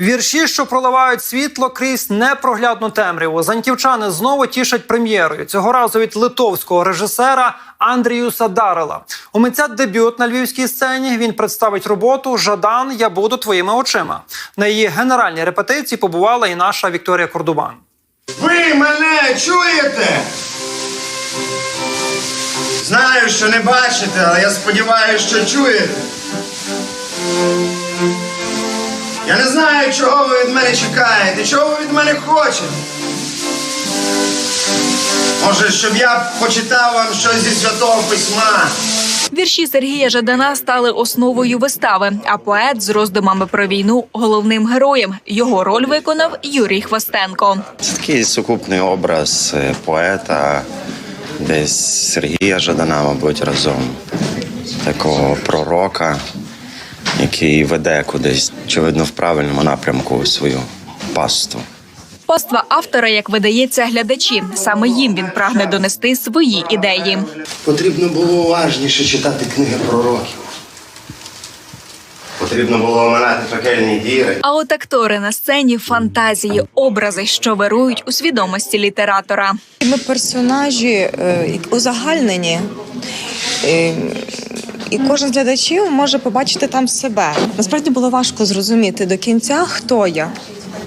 Вірші, що проливають світло крізь непроглядну темряву. Заньківчани знову тішать прем'єрою. Цього разу від литовського режисера Андріюса Дарела. У митця дебют на львівській сцені. Він представить роботу Жадан. Я буду твоїми очима. На її генеральній репетиції побувала і наша Вікторія Кордубан. Ви мене чуєте? Знаю, що не бачите, але я сподіваюся, що чуєте. Я не знаю, чого ви від мене чекаєте, чого ви від мене хочете. Може, щоб я почитав вам щось зі святого письма. Вірші Сергія Жадана стали основою вистави. А поет з роздумами про війну головним героєм. Його роль виконав Юрій Хвостенко. Це такий сукупний образ е, поета, десь Сергія Жадана, мабуть, разом такого пророка, який веде кудись, очевидно, в правильному напрямку свою пасту. Паства автора, як видається, глядачі. Саме їм він прагне донести свої ідеї. Потрібно було уважніше читати книги пророків. Потрібно було оминати пекельні діри. А от актори на сцені фантазії, образи, що вирують у свідомості літератора. Ми персонажі е, узагальнені. Е, І кожен з глядачів може побачити там себе. Насправді було важко зрозуміти до кінця, хто я.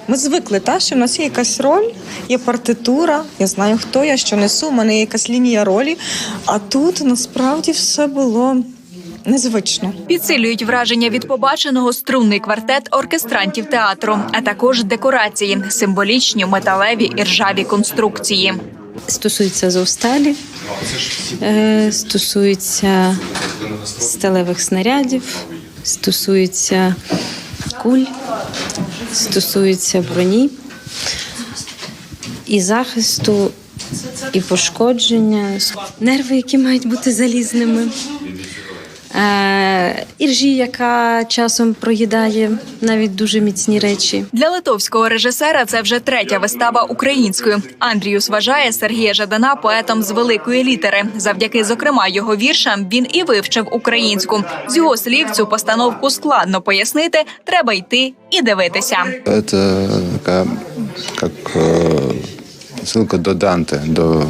Ми звикли, та, що в нас є якась роль, є партитура, я знаю, хто я, що несу, у мене є якась лінія ролі. А тут насправді все було незвично. Підсилюють враження від побаченого струнний квартет оркестрантів театру, а також декорації, символічні металеві і ржаві конструкції. Стосується зовсталі, е, стосується сталевих снарядів, стосується куль, стосується броні. І захисту, і пошкодження, нерви, які мають бути залізними. Е, Іржі, яка часом проїдає навіть дуже міцні речі. Для литовського режисера це вже третя вистава українською. Андріус вважає Сергія Жадана поетом з великої літери. Завдяки, зокрема, його віршам він і вивчив українську. З його слів цю постановку складно пояснити. Треба йти і дивитися. Это такая, как э, ссылка до Данте, до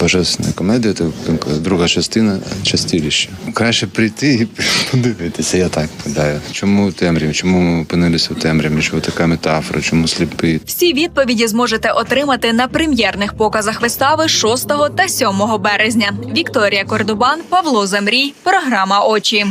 божественної комедія, то друга частина частилища. Краще прийти і подивитися, я так гадаю. Чому темряві? Чому ми опинилися в темряві? Чому така метафора? Чому сліпий? Всі відповіді зможете отримати на прем'єрних показах вистави 6 та 7 березня. Вікторія Кордубан, Павло Замрій, програма Очі.